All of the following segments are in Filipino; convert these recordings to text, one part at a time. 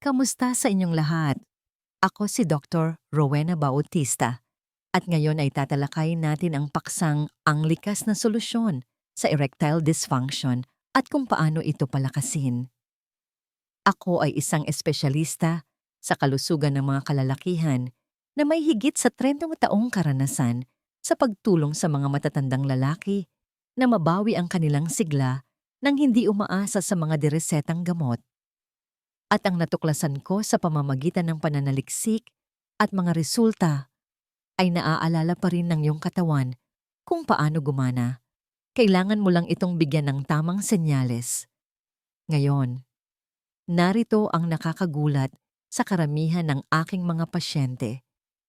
Kamusta sa inyong lahat? Ako si Dr. Rowena Bautista at ngayon ay tatalakayin natin ang paksang ang likas na solusyon sa erectile dysfunction at kung paano ito palakasin. Ako ay isang espesyalista sa kalusugan ng mga kalalakihan na may higit sa 30 taong karanasan sa pagtulong sa mga matatandang lalaki na mabawi ang kanilang sigla nang hindi umaasa sa mga diresetang gamot at ang natuklasan ko sa pamamagitan ng pananaliksik at mga resulta ay naaalala pa rin ng iyong katawan kung paano gumana. Kailangan mo lang itong bigyan ng tamang senyales. Ngayon, narito ang nakakagulat sa karamihan ng aking mga pasyente.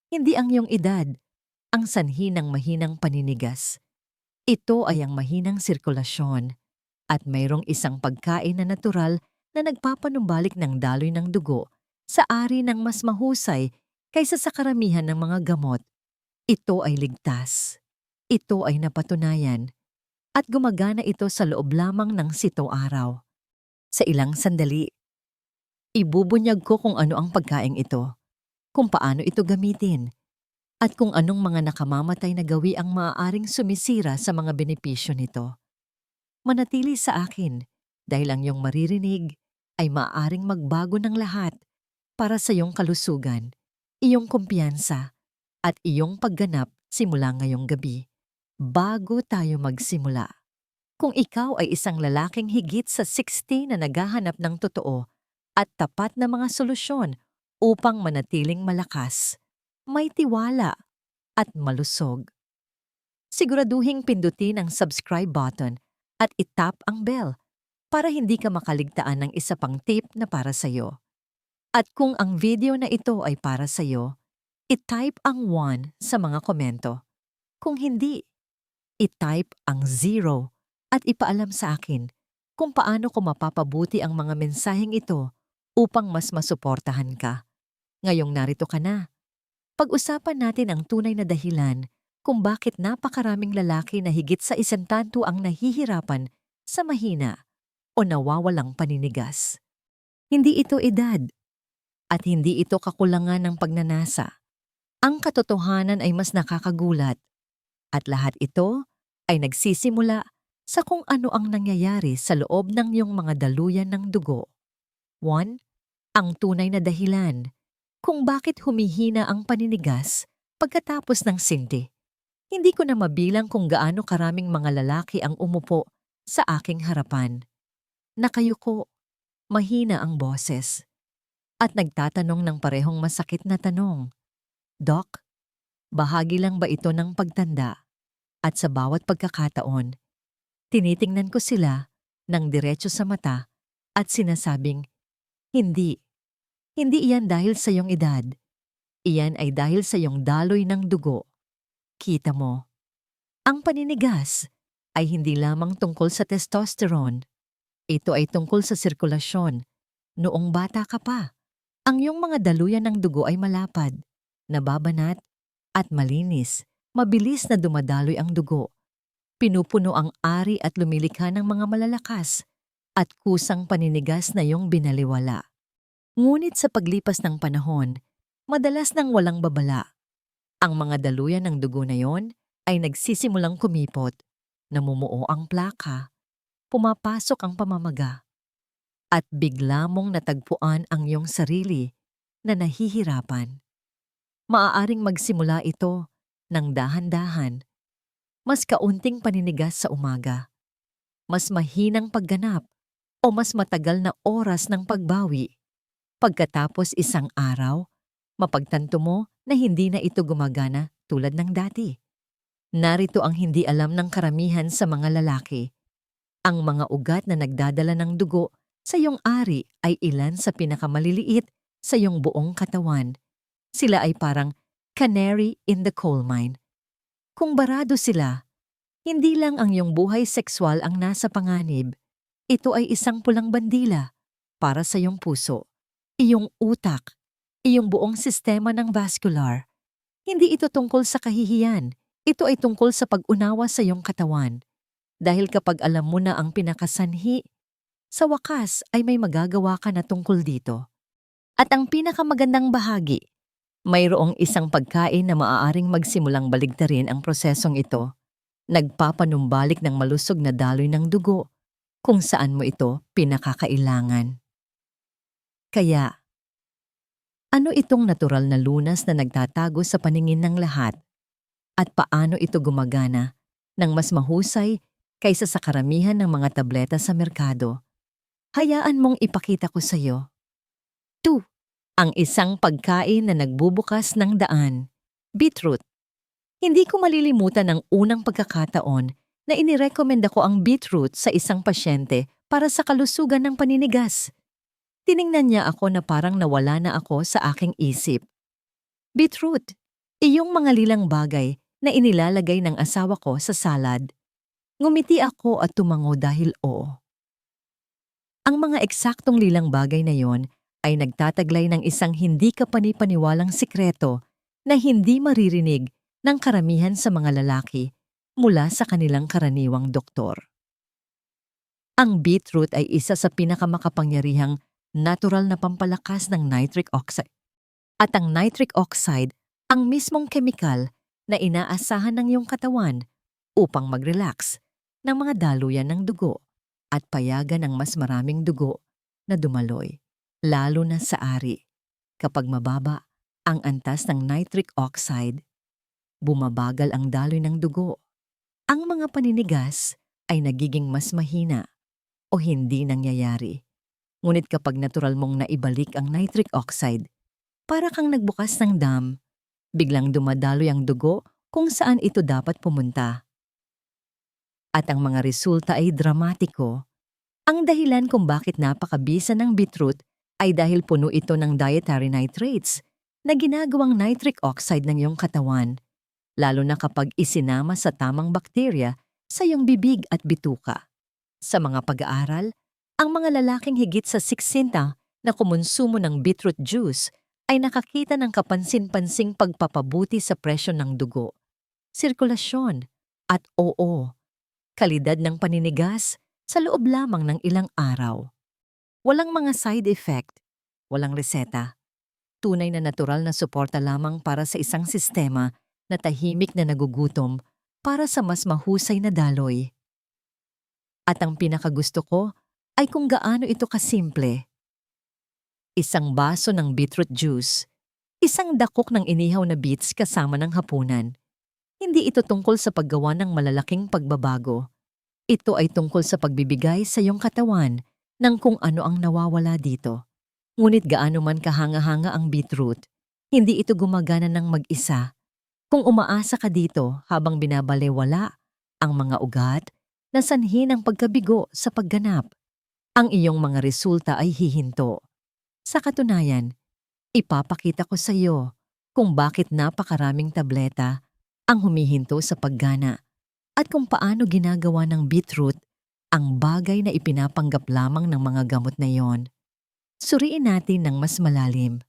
Hindi ang iyong edad, ang sanhi ng mahinang paninigas. Ito ay ang mahinang sirkulasyon at mayroong isang pagkain na natural na nagpapanumbalik ng daloy ng dugo sa ari ng mas mahusay kaysa sa karamihan ng mga gamot. Ito ay ligtas. Ito ay napatunayan. At gumagana ito sa loob lamang ng sito araw. Sa ilang sandali, ibubunyag ko kung ano ang pagkaing ito, kung paano ito gamitin, at kung anong mga nakamamatay na gawi ang maaaring sumisira sa mga benepisyo nito. Manatili sa akin dahil ang iyong maririnig ay maaaring magbago ng lahat para sa iyong kalusugan, iyong kumpiyansa, at iyong pagganap simula ngayong gabi. Bago tayo magsimula. Kung ikaw ay isang lalaking higit sa 60 na naghahanap ng totoo at tapat na mga solusyon upang manatiling malakas, may tiwala at malusog. Siguraduhing pindutin ang subscribe button at itap ang bell para hindi ka makaligtaan ng isa pang tip na para sa'yo. At kung ang video na ito ay para sa'yo, i-type ang 1 sa mga komento. Kung hindi, i-type ang 0 at ipaalam sa akin kung paano ko mapapabuti ang mga mensaheng ito upang mas masuportahan ka. Ngayong narito ka na. Pag-usapan natin ang tunay na dahilan kung bakit napakaraming lalaki na higit sa isang tanto ang nahihirapan sa mahina o nawawalang paninigas. Hindi ito edad at hindi ito kakulangan ng pagnanasa. Ang katotohanan ay mas nakakagulat at lahat ito ay nagsisimula sa kung ano ang nangyayari sa loob ng iyong mga daluyan ng dugo. 1. Ang tunay na dahilan kung bakit humihina ang paninigas pagkatapos ng sinti. Hindi ko na mabilang kung gaano karaming mga lalaki ang umupo sa aking harapan nakayuko, mahina ang boses, at nagtatanong ng parehong masakit na tanong. Doc, bahagi lang ba ito ng pagtanda? At sa bawat pagkakataon, tinitingnan ko sila ng diretso sa mata at sinasabing, Hindi. Hindi iyan dahil sa iyong edad. Iyan ay dahil sa iyong daloy ng dugo. Kita mo, ang paninigas ay hindi lamang tungkol sa testosterone ito ay tungkol sa sirkulasyon. Noong bata ka pa, ang iyong mga daluyan ng dugo ay malapad, nababanat, at malinis. Mabilis na dumadaloy ang dugo. Pinupuno ang ari at lumilikha ng mga malalakas at kusang paninigas na iyong binaliwala. Ngunit sa paglipas ng panahon, madalas nang walang babala. Ang mga daluyan ng dugo na yon ay nagsisimulang kumipot, namumuo ang plaka, pumapasok ang pamamaga at bigla mong natagpuan ang iyong sarili na nahihirapan. Maaaring magsimula ito ng dahan-dahan, mas kaunting paninigas sa umaga, mas mahinang pagganap o mas matagal na oras ng pagbawi. Pagkatapos isang araw, mapagtanto mo na hindi na ito gumagana tulad ng dati. Narito ang hindi alam ng karamihan sa mga lalaki ang mga ugat na nagdadala ng dugo sa iyong ari ay ilan sa pinakamaliliit sa iyong buong katawan. Sila ay parang canary in the coal mine. Kung barado sila, hindi lang ang iyong buhay sexual ang nasa panganib. Ito ay isang pulang bandila para sa iyong puso, iyong utak, iyong buong sistema ng vascular. Hindi ito tungkol sa kahihiyan. Ito ay tungkol sa pag-unawa sa iyong katawan dahil kapag alam mo na ang pinakasanhi, sa wakas ay may magagawa ka na tungkol dito. At ang pinakamagandang bahagi, mayroong isang pagkain na maaaring magsimulang baligtarin ang prosesong ito. Nagpapanumbalik ng malusog na daloy ng dugo kung saan mo ito pinakakailangan. Kaya, ano itong natural na lunas na nagtatago sa paningin ng lahat? At paano ito gumagana ng mas mahusay kaysa sa karamihan ng mga tableta sa merkado? Hayaan mong ipakita ko sa iyo. 2. Ang isang pagkain na nagbubukas ng daan. Beetroot. Hindi ko malilimutan ang unang pagkakataon na inirekomenda ko ang beetroot sa isang pasyente para sa kalusugan ng paninigas. Tiningnan niya ako na parang nawala na ako sa aking isip. Beetroot, iyong mga lilang bagay na inilalagay ng asawa ko sa salad. Ngumiti ako at tumango dahil oo. Ang mga eksaktong lilang bagay na yon ay nagtataglay ng isang hindi kapanipaniwalang sikreto na hindi maririnig ng karamihan sa mga lalaki mula sa kanilang karaniwang doktor. Ang beetroot ay isa sa pinakamakapangyarihang natural na pampalakas ng nitric oxide. At ang nitric oxide ang mismong kemikal na inaasahan ng iyong katawan upang mag-relax ng mga daluyan ng dugo at payagan ng mas maraming dugo na dumaloy, lalo na sa ari. Kapag mababa ang antas ng nitric oxide, bumabagal ang daloy ng dugo. Ang mga paninigas ay nagiging mas mahina o hindi nangyayari. Ngunit kapag natural mong naibalik ang nitric oxide, para kang nagbukas ng dam, biglang dumadaloy ang dugo kung saan ito dapat pumunta. At ang mga resulta ay dramatiko. Ang dahilan kung bakit napakabisa ng beetroot ay dahil puno ito ng dietary nitrates na ginagawang nitric oxide ng iyong katawan lalo na kapag isinama sa tamang bakterya sa iyong bibig at bituka. Sa mga pag-aaral, ang mga lalaking higit sa 60 na kumonsumo ng beetroot juice ay nakakita ng kapansin-pansing pagpapabuti sa presyon ng dugo, sirkulasyon, at oo, kalidad ng paninigas sa loob lamang ng ilang araw. Walang mga side effect, walang reseta. Tunay na natural na suporta lamang para sa isang sistema na tahimik na nagugutom para sa mas mahusay na daloy. At ang pinakagusto ko ay kung gaano ito kasimple. Isang baso ng beetroot juice, isang dakok ng inihaw na beets kasama ng hapunan. Hindi ito tungkol sa paggawa ng malalaking pagbabago. Ito ay tungkol sa pagbibigay sa iyong katawan ng kung ano ang nawawala dito. Ngunit gaano man kahanga-hanga ang beetroot, hindi ito gumagana ng mag-isa kung umaasa ka dito habang binabalewala ang mga ugat na sanhi ng pagkabigo sa pagganap, ang iyong mga resulta ay hihinto. Sa katunayan, ipapakita ko sa iyo kung bakit napakaraming tableta ang humihinto sa paggana at kung paano ginagawa ng beetroot ang bagay na ipinapanggap lamang ng mga gamot na yon. Suriin natin ng mas malalim.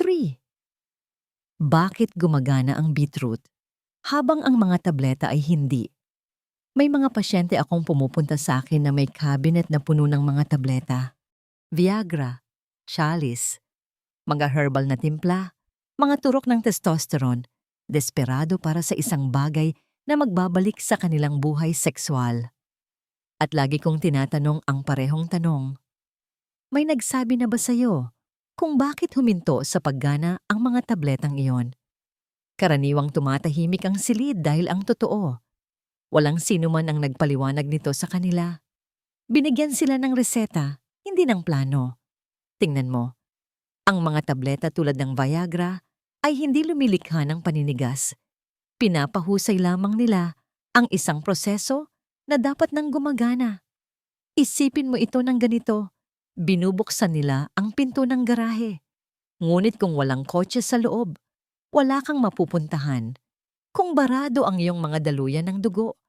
3. Bakit gumagana ang beetroot? Habang ang mga tableta ay hindi. May mga pasyente akong pumupunta sa akin na may cabinet na puno ng mga tableta. Viagra, chalice, mga herbal na timpla, mga turok ng testosterone, desperado para sa isang bagay na magbabalik sa kanilang buhay sexual. At lagi kong tinatanong ang parehong tanong. May nagsabi na ba sa'yo kung bakit huminto sa paggana ang mga tabletang iyon. Karaniwang tumatahimik ang silid dahil ang totoo. Walang sino man ang nagpaliwanag nito sa kanila. Binigyan sila ng reseta, hindi ng plano. Tingnan mo, ang mga tableta tulad ng Viagra ay hindi lumilikha ng paninigas. Pinapahusay lamang nila ang isang proseso na dapat nang gumagana. Isipin mo ito ng ganito, Binubuksan nila ang pinto ng garahe. Ngunit kung walang kotse sa loob, wala kang mapupuntahan. Kung barado ang iyong mga daluyan ng dugo,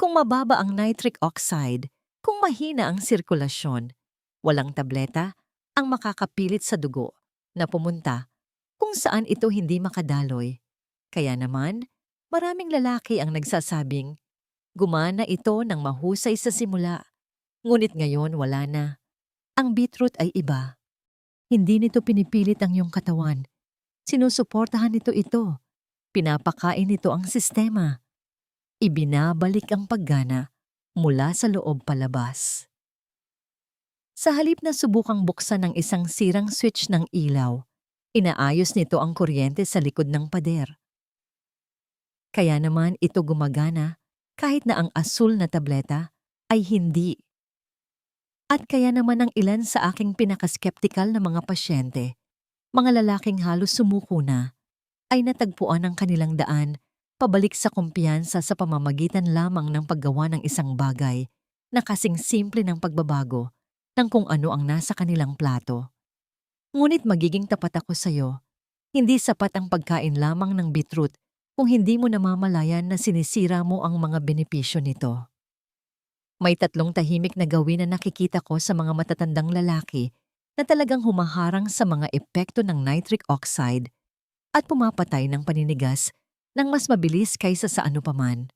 kung mababa ang nitric oxide, kung mahina ang sirkulasyon, walang tableta ang makakapilit sa dugo na pumunta kung saan ito hindi makadaloy. Kaya naman, maraming lalaki ang nagsasabing, gumana ito ng mahusay sa simula, ngunit ngayon wala na. Ang beetroot ay iba. Hindi nito pinipilit ang iyong katawan. Sinusuportahan nito ito. Pinapakain nito ang sistema. Ibinabalik ang paggana mula sa loob palabas. Sa halip na subukang buksan ng isang sirang switch ng ilaw, inaayos nito ang kuryente sa likod ng pader. Kaya naman ito gumagana kahit na ang asul na tableta ay hindi. At kaya naman ang ilan sa aking pinakaskeptikal na mga pasyente, mga lalaking halos sumuko na, ay natagpuan ang kanilang daan pabalik sa kumpiyansa sa pamamagitan lamang ng paggawa ng isang bagay na kasing simple ng pagbabago ng kung ano ang nasa kanilang plato. Ngunit magiging tapat ako sa iyo, hindi sapat ang pagkain lamang ng beetroot kung hindi mo namamalayan na sinisira mo ang mga benepisyo nito. May tatlong tahimik na gawin na nakikita ko sa mga matatandang lalaki na talagang humaharang sa mga epekto ng nitric oxide at pumapatay ng paninigas ng mas mabilis kaysa sa ano paman.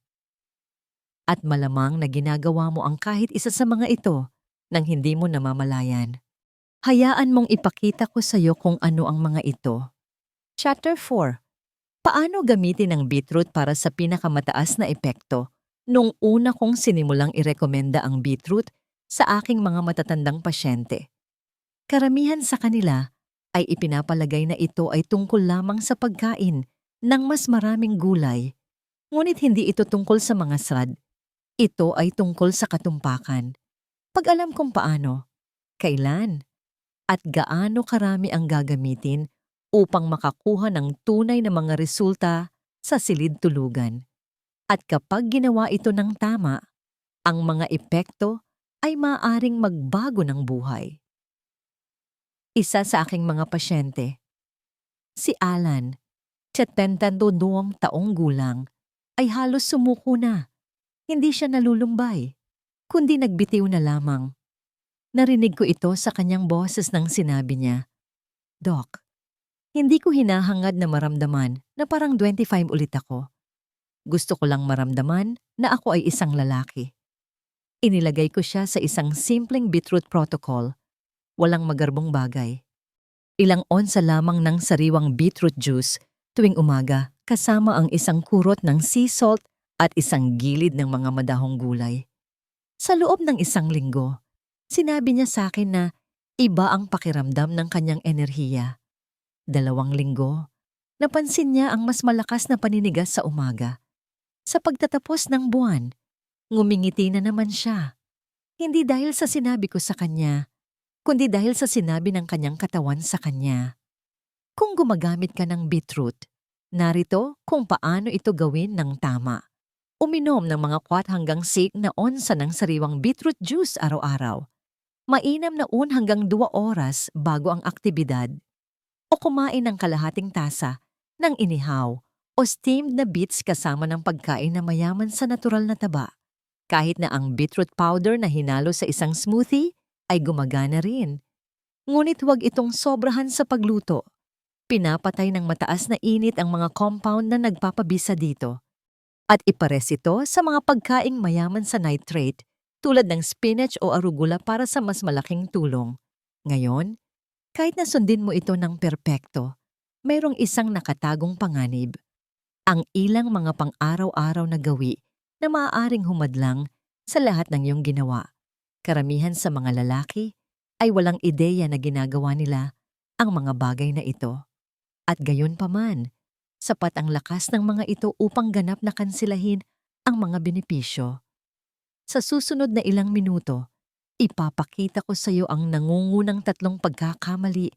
At malamang na ginagawa mo ang kahit isa sa mga ito nang hindi mo namamalayan. Hayaan mong ipakita ko sa iyo kung ano ang mga ito. Chapter 4 Paano gamitin ang beetroot para sa pinakamataas na epekto? Nung una kong sinimulang irekomenda ang beetroot sa aking mga matatandang pasyente. Karamihan sa kanila ay ipinapalagay na ito ay tungkol lamang sa pagkain ng mas maraming gulay. Ngunit hindi ito tungkol sa mga sad. Ito ay tungkol sa katumpakan. Pag alam kung paano, kailan, at gaano karami ang gagamitin upang makakuha ng tunay na mga resulta sa silid tulugan. At kapag ginawa ito ng tama, ang mga epekto ay maaaring magbago ng buhay. Isa sa aking mga pasyente, si Alan, 72 taong gulang, ay halos sumuko na. Hindi siya nalulumbay, kundi nagbitiw na lamang. Narinig ko ito sa kanyang boses nang sinabi niya, Doc, hindi ko hinahangad na maramdaman na parang 25 ulit ako. Gusto ko lang maramdaman na ako ay isang lalaki. Inilagay ko siya sa isang simpleng beetroot protocol walang magarbong bagay. Ilang onsa lamang ng sariwang beetroot juice tuwing umaga kasama ang isang kurot ng sea salt at isang gilid ng mga madahong gulay. Sa loob ng isang linggo, sinabi niya sa akin na iba ang pakiramdam ng kanyang enerhiya. Dalawang linggo, napansin niya ang mas malakas na paninigas sa umaga. Sa pagtatapos ng buwan, ngumingiti na naman siya. Hindi dahil sa sinabi ko sa kanya, kundi dahil sa sinabi ng kanyang katawan sa kanya. Kung gumagamit ka ng beetroot, narito kung paano ito gawin ng tama. Uminom ng mga 4 hanggang 6 na onsa ng sariwang beetroot juice araw-araw. Mainam na un hanggang 2 oras bago ang aktibidad. O kumain ng kalahating tasa ng inihaw o steamed na beets kasama ng pagkain na mayaman sa natural na taba. Kahit na ang beetroot powder na hinalo sa isang smoothie ay gumagana rin. Ngunit huwag itong sobrahan sa pagluto. Pinapatay ng mataas na init ang mga compound na nagpapabisa dito. At ipares ito sa mga pagkaing mayaman sa nitrate tulad ng spinach o arugula para sa mas malaking tulong. Ngayon, kahit na sundin mo ito ng perpekto, mayroong isang nakatagong panganib. Ang ilang mga pang-araw-araw na gawi na maaaring humadlang sa lahat ng iyong ginawa. Karamihan sa mga lalaki ay walang ideya na ginagawa nila ang mga bagay na ito. At gayon pa man, sapat ang lakas ng mga ito upang ganap na kansilahin ang mga benepisyo. Sa susunod na ilang minuto, ipapakita ko sa iyo ang nangungunang tatlong pagkakamali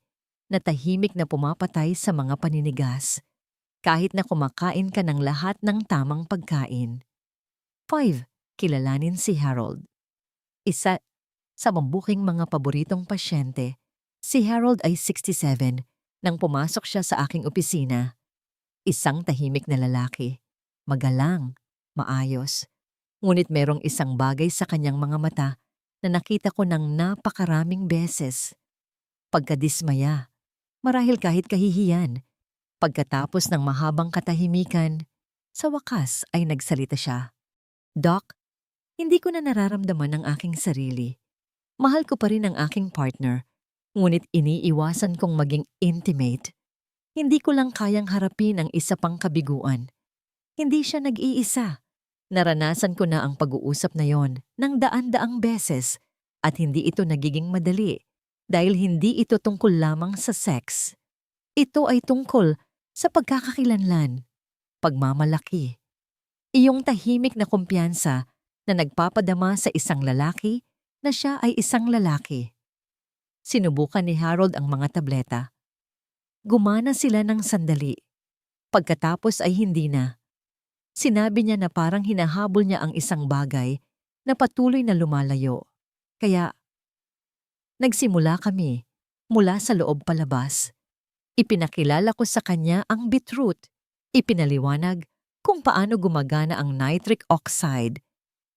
na tahimik na pumapatay sa mga paninigas kahit na kumakain ka ng lahat ng tamang pagkain. 5. Kilalanin si Harold isa sa mabuking mga paboritong pasyente, si Harold ay 67 nang pumasok siya sa aking opisina. Isang tahimik na lalaki, magalang, maayos, ngunit merong isang bagay sa kanyang mga mata na nakita ko ng napakaraming beses. Pagkadismaya, marahil kahit kahihiyan, pagkatapos ng mahabang katahimikan, sa wakas ay nagsalita siya. Doc, hindi ko na nararamdaman ang aking sarili. Mahal ko pa rin ang aking partner, Ngunit iniiwasan kong maging intimate. Hindi ko lang kayang harapin ang isa pang kabiguan. Hindi siya nag-iisa. Naranasan ko na ang pag-uusap na yon ng daan-daang beses at hindi ito nagiging madali dahil hindi ito tungkol lamang sa sex. Ito ay tungkol sa pagkakakilanlan, pagmamalaki, iyong tahimik na kumpiyansa na nagpapadama sa isang lalaki na siya ay isang lalaki. Sinubukan ni Harold ang mga tableta. Gumana sila ng sandali. Pagkatapos ay hindi na. Sinabi niya na parang hinahabol niya ang isang bagay na patuloy na lumalayo. Kaya, nagsimula kami mula sa loob palabas. Ipinakilala ko sa kanya ang beetroot. Ipinaliwanag kung paano gumagana ang nitric oxide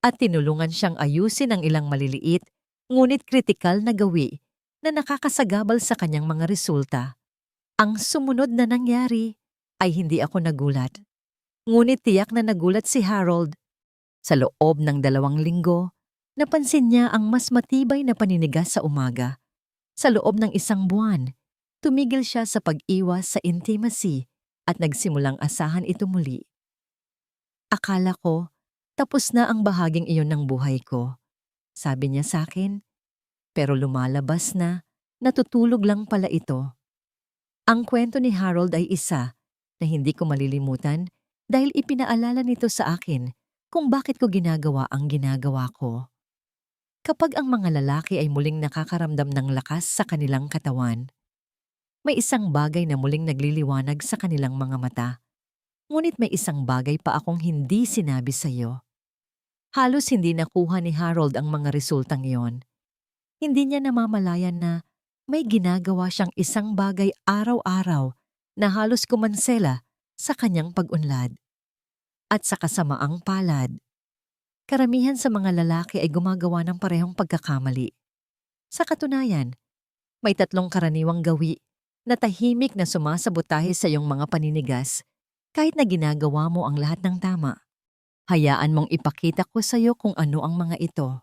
at tinulungan siyang ayusin ang ilang maliliit ngunit kritikal na gawi na nakakasagabal sa kanyang mga resulta. Ang sumunod na nangyari ay hindi ako nagulat. Ngunit tiyak na nagulat si Harold. Sa loob ng dalawang linggo, napansin niya ang mas matibay na paninigas sa umaga. Sa loob ng isang buwan, tumigil siya sa pag-iwas sa intimacy at nagsimulang asahan ito muli. Akala ko, tapos na ang bahaging iyon ng buhay ko. Sabi niya sa akin, pero lumalabas na, natutulog lang pala ito. Ang kwento ni Harold ay isa na hindi ko malilimutan dahil ipinaalala nito sa akin kung bakit ko ginagawa ang ginagawa ko. Kapag ang mga lalaki ay muling nakakaramdam ng lakas sa kanilang katawan, may isang bagay na muling nagliliwanag sa kanilang mga mata. Ngunit may isang bagay pa akong hindi sinabi sa iyo. Halos hindi nakuha ni Harold ang mga resultang iyon. Hindi niya namamalayan na may ginagawa siyang isang bagay araw-araw na halos kumansela sa kanyang pag-unlad. At sa kasamaang palad, karamihan sa mga lalaki ay gumagawa ng parehong pagkakamali. Sa katunayan, may tatlong karaniwang gawi na tahimik na sumasabotahe sa iyong mga paninigas kahit na ginagawa mo ang lahat ng tama. Hayaan mong ipakita ko sa iyo kung ano ang mga ito.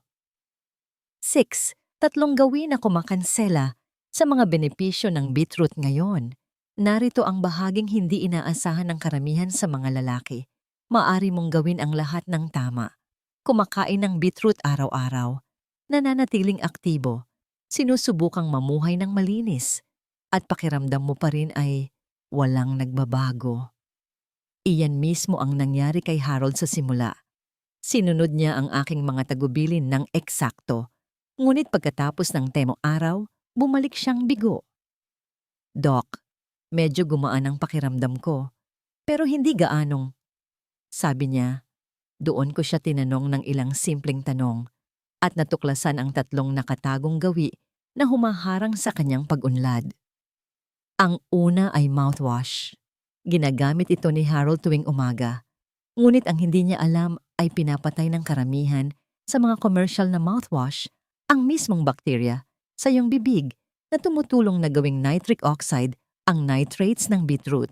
6. Tatlong gawi na kumakansela sa mga benepisyo ng beetroot ngayon. Narito ang bahaging hindi inaasahan ng karamihan sa mga lalaki. Maari mong gawin ang lahat ng tama. Kumakain ng beetroot araw-araw. Nananatiling aktibo. Sinusubukang mamuhay ng malinis. At pakiramdam mo pa rin ay walang nagbabago. Iyan mismo ang nangyari kay Harold sa simula. Sinunod niya ang aking mga tagubilin ng eksakto. Ngunit pagkatapos ng temong araw, bumalik siyang bigo. Doc, Medyo gumaan ang pakiramdam ko, pero hindi gaanong. Sabi niya, doon ko siya tinanong ng ilang simpleng tanong at natuklasan ang tatlong nakatagong gawi na humaharang sa kanyang pag-unlad. Ang una ay mouthwash. Ginagamit ito ni Harold tuwing umaga. Ngunit ang hindi niya alam ay pinapatay ng karamihan sa mga commercial na mouthwash ang mismong bakterya sa iyong bibig na tumutulong na gawing nitric oxide ang nitrates ng beetroot.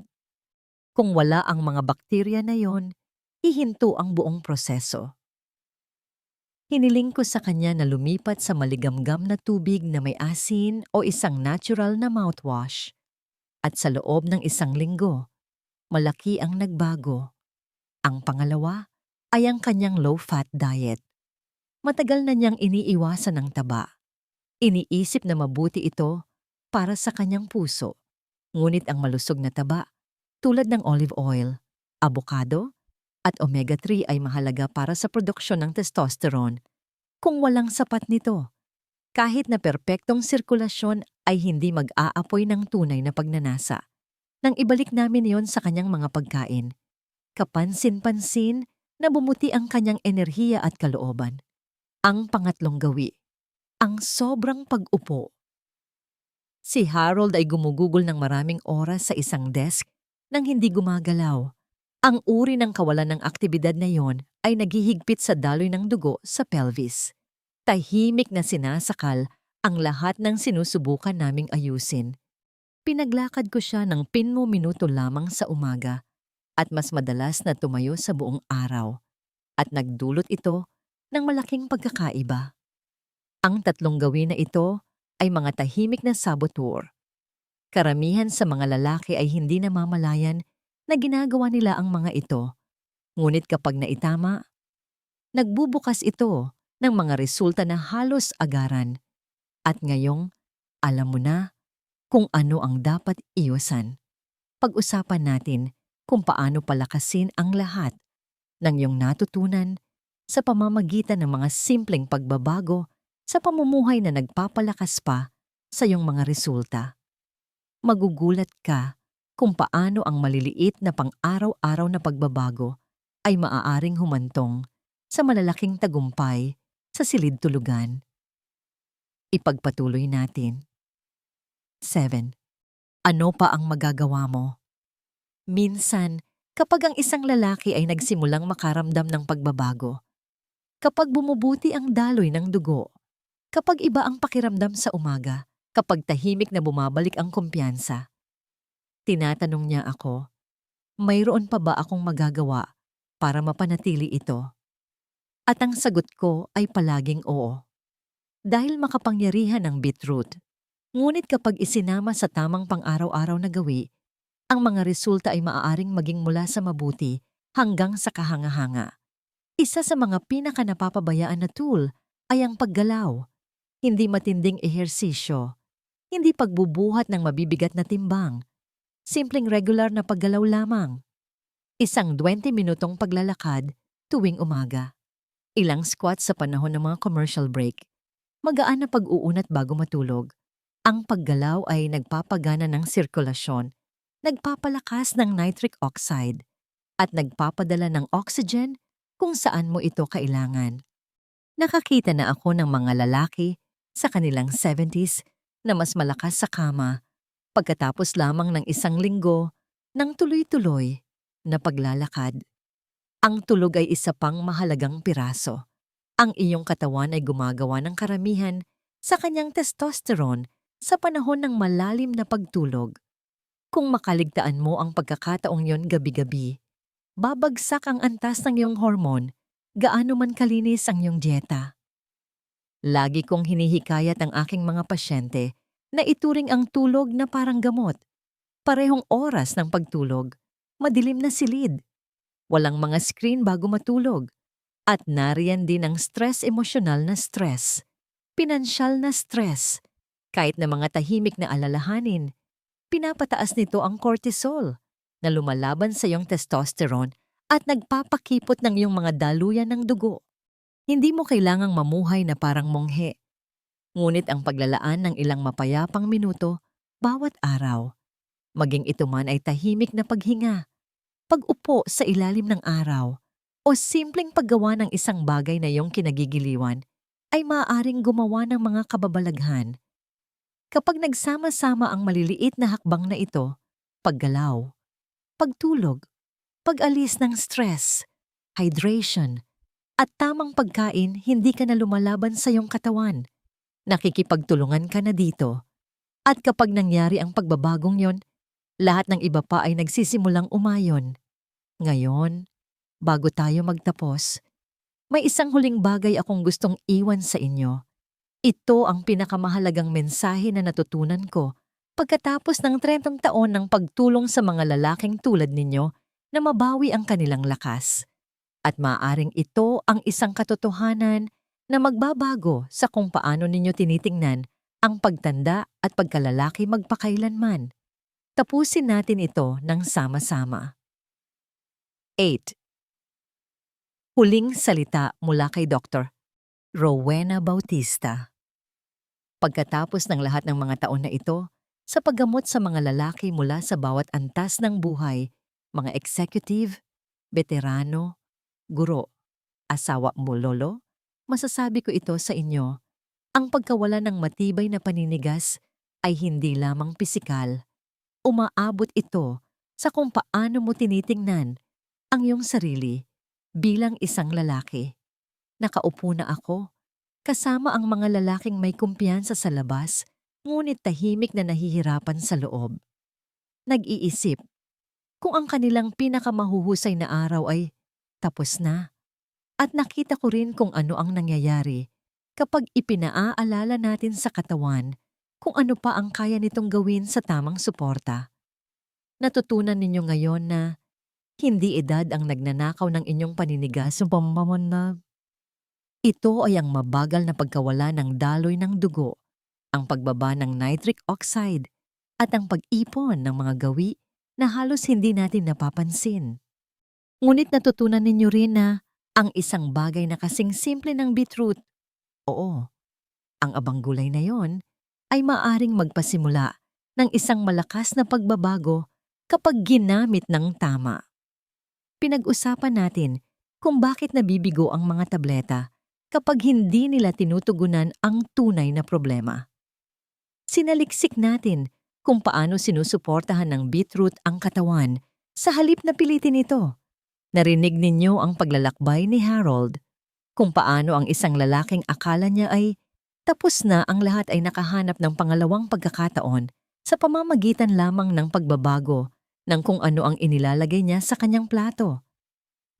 Kung wala ang mga bakterya na yon, hihinto ang buong proseso. Hiniling ko sa kanya na lumipat sa maligamgam na tubig na may asin o isang natural na mouthwash. At sa loob ng isang linggo, malaki ang nagbago. Ang pangalawa ay ang kanyang low-fat diet. Matagal na niyang iniiwasan ang taba. Iniisip na mabuti ito para sa kanyang puso. Ngunit ang malusog na taba, tulad ng olive oil, avocado, at omega-3 ay mahalaga para sa produksyon ng testosterone. Kung walang sapat nito, kahit na perpektong sirkulasyon ay hindi mag-aapoy ng tunay na pagnanasa. Nang ibalik namin yon sa kanyang mga pagkain, kapansin-pansin na bumuti ang kanyang enerhiya at kalooban. Ang pangatlong gawi, ang sobrang pag-upo. Si Harold ay gumugugol ng maraming oras sa isang desk nang hindi gumagalaw. Ang uri ng kawalan ng aktibidad na yon ay naghihigpit sa daloy ng dugo sa pelvis. Tahimik na sinasakal ang lahat ng sinusubukan naming ayusin. Pinaglakad ko siya ng pinmo minuto lamang sa umaga at mas madalas na tumayo sa buong araw at nagdulot ito ng malaking pagkakaiba. Ang tatlong gawin na ito ay mga tahimik na saboteur. Karamihan sa mga lalaki ay hindi namamalayan na ginagawa nila ang mga ito. Ngunit kapag naitama, nagbubukas ito ng mga resulta na halos agaran. At ngayong, alam mo na kung ano ang dapat iwasan. Pag-usapan natin kung paano palakasin ang lahat ng iyong natutunan sa pamamagitan ng mga simpleng pagbabago sa pamumuhay na nagpapalakas pa sa iyong mga resulta. Magugulat ka kung paano ang maliliit na pang-araw-araw na pagbabago ay maaaring humantong sa malalaking tagumpay sa silid tulugan. Ipagpatuloy natin. 7. Ano pa ang magagawa mo? Minsan, kapag ang isang lalaki ay nagsimulang makaramdam ng pagbabago, kapag bumubuti ang daloy ng dugo, kapag iba ang pakiramdam sa umaga, kapag tahimik na bumabalik ang kumpiyansa, tinatanong niya ako, mayroon pa ba akong magagawa para mapanatili ito? At ang sagot ko ay palaging oo. Dahil makapangyarihan ang beetroot. Ngunit kapag isinama sa tamang pang-araw-araw na gawi, ang mga resulta ay maaaring maging mula sa mabuti hanggang sa kahanga-hanga. Isa sa mga pinaka napapabayaan na tool ay ang paggalaw. Hindi matinding ehersisyo. Hindi pagbubuhat ng mabibigat na timbang. Simpleng regular na paggalaw lamang. Isang 20 minutong paglalakad tuwing umaga. Ilang squats sa panahon ng mga commercial break. Magaan na pag-uunat bago matulog. Ang paggalaw ay nagpapagana ng sirkulasyon, nagpapalakas ng nitric oxide, at nagpapadala ng oxygen kung saan mo ito kailangan. Nakakita na ako ng mga lalaki sa kanilang 70s na mas malakas sa kama pagkatapos lamang ng isang linggo ng tuloy-tuloy na paglalakad. Ang tulog ay isa pang mahalagang piraso. Ang iyong katawan ay gumagawa ng karamihan sa kanyang testosterone sa panahon ng malalim na pagtulog. Kung makaligtaan mo ang pagkakataong yon gabi-gabi, babagsak ang antas ng iyong hormone, gaano man kalinis ang iyong dieta. Lagi kong hinihikayat ang aking mga pasyente na ituring ang tulog na parang gamot. Parehong oras ng pagtulog, madilim na silid. Walang mga screen bago matulog. At nariyan din ang stress emosyonal na stress, pinansyal na stress, kahit na mga tahimik na alalahanin, pinapataas nito ang cortisol na lumalaban sa iyong testosterone at nagpapakipot ng iyong mga daluyan ng dugo. Hindi mo kailangang mamuhay na parang monghe. Ngunit ang paglalaan ng ilang mapayapang minuto bawat araw, maging ito man ay tahimik na paghinga, pag-upo sa ilalim ng araw, o simpleng paggawa ng isang bagay na iyong kinagigiliwan, ay maaaring gumawa ng mga kababalaghan Kapag nagsama-sama ang maliliit na hakbang na ito, paggalaw, pagtulog, pag-alis ng stress, hydration, at tamang pagkain, hindi ka na lumalaban sa iyong katawan. Nakikipagtulungan ka na dito. At kapag nangyari ang pagbabagong yon, lahat ng iba pa ay nagsisimulang umayon. Ngayon, bago tayo magtapos, may isang huling bagay akong gustong iwan sa inyo ito ang pinakamahalagang mensahe na natutunan ko pagkatapos ng 30 taon ng pagtulong sa mga lalaking tulad ninyo na mabawi ang kanilang lakas. At maaring ito ang isang katotohanan na magbabago sa kung paano ninyo tinitingnan ang pagtanda at pagkalalaki magpakailanman. Tapusin natin ito ng sama-sama. 8. Huling salita mula kay Dr. Rowena Bautista Pagkatapos ng lahat ng mga taon na ito, sa paggamot sa mga lalaki mula sa bawat antas ng buhay, mga executive, veterano, guro, asawa mo lolo, masasabi ko ito sa inyo, ang pagkawala ng matibay na paninigas ay hindi lamang pisikal. Umaabot ito sa kung paano mo tinitingnan ang iyong sarili bilang isang lalaki. Nakaupo na ako kasama ang mga lalaking may kumpiyansa sa labas, ngunit tahimik na nahihirapan sa loob. Nag-iisip, kung ang kanilang pinakamahuhusay na araw ay tapos na. At nakita ko rin kung ano ang nangyayari kapag ipinaaalala natin sa katawan kung ano pa ang kaya nitong gawin sa tamang suporta. Natutunan ninyo ngayon na hindi edad ang nagnanakaw ng inyong paninigas na ito ay ang mabagal na pagkawala ng daloy ng dugo, ang pagbaba ng nitric oxide, at ang pag-ipon ng mga gawi na halos hindi natin napapansin. Ngunit natutunan ninyo rin na ang isang bagay na kasing simple ng beetroot, oo, ang abang gulay na yon ay maaring magpasimula ng isang malakas na pagbabago kapag ginamit ng tama. Pinag-usapan natin kung bakit nabibigo ang mga tableta kapag hindi nila tinutugunan ang tunay na problema. Sinaliksik natin kung paano sinusuportahan ng beetroot ang katawan sa halip na pilitin ito. Narinig ninyo ang paglalakbay ni Harold kung paano ang isang lalaking akala niya ay tapos na ang lahat ay nakahanap ng pangalawang pagkakataon sa pamamagitan lamang ng pagbabago ng kung ano ang inilalagay niya sa kanyang plato.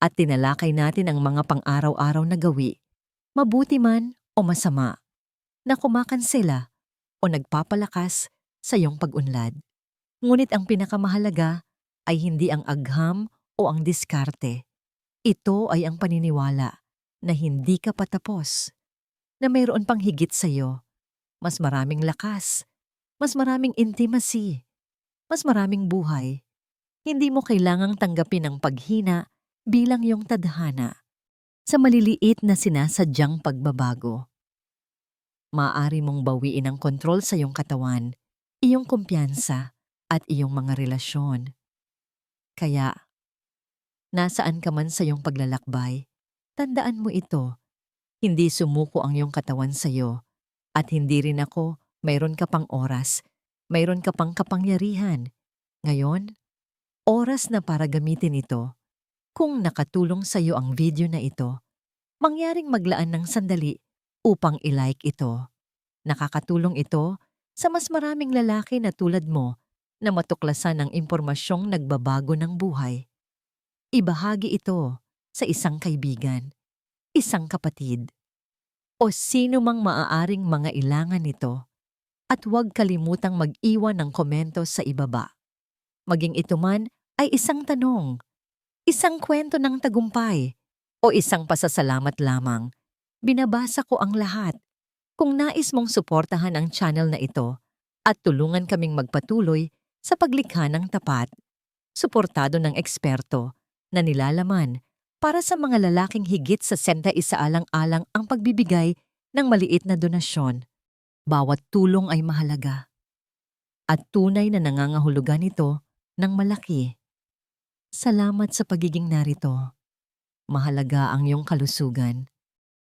At tinalakay natin ang mga pang-araw-araw na gawi, mabuti man o masama, na kumakansela o nagpapalakas sa iyong pag-unlad. Ngunit ang pinakamahalaga ay hindi ang agham o ang diskarte. Ito ay ang paniniwala na hindi ka patapos, na mayroon pang higit sa iyo, mas maraming lakas, mas maraming intimacy, mas maraming buhay. Hindi mo kailangang tanggapin ang paghina bilang yung tadhana sa maliliit na sinasadyang pagbabago. Maaari mong bawiin ang kontrol sa iyong katawan, iyong kumpiyansa, at iyong mga relasyon. Kaya, nasaan ka man sa iyong paglalakbay, tandaan mo ito. Hindi sumuko ang iyong katawan sa iyo, at hindi rin ako, mayroon ka pang oras, mayroon ka pang kapangyarihan. Ngayon, oras na para gamitin ito. Kung nakatulong sa iyo ang video na ito, mangyaring maglaan ng sandali upang ilike ito. Nakakatulong ito sa mas maraming lalaki na tulad mo na matuklasan ang impormasyong nagbabago ng buhay. Ibahagi ito sa isang kaibigan, isang kapatid, o sino mang maaaring mga ilangan nito at huwag kalimutang mag-iwan ng komento sa ibaba. Maging ito man ay isang tanong, isang kwento ng tagumpay, o isang pasasalamat lamang. Binabasa ko ang lahat. Kung nais mong suportahan ang channel na ito at tulungan kaming magpatuloy sa paglikha ng tapat, suportado ng eksperto na nilalaman para sa mga lalaking higit sa senta isaalang-alang ang pagbibigay ng maliit na donasyon. Bawat tulong ay mahalaga. At tunay na nangangahulugan ito ng malaki. Salamat sa pagiging narito. Mahalaga ang iyong kalusugan.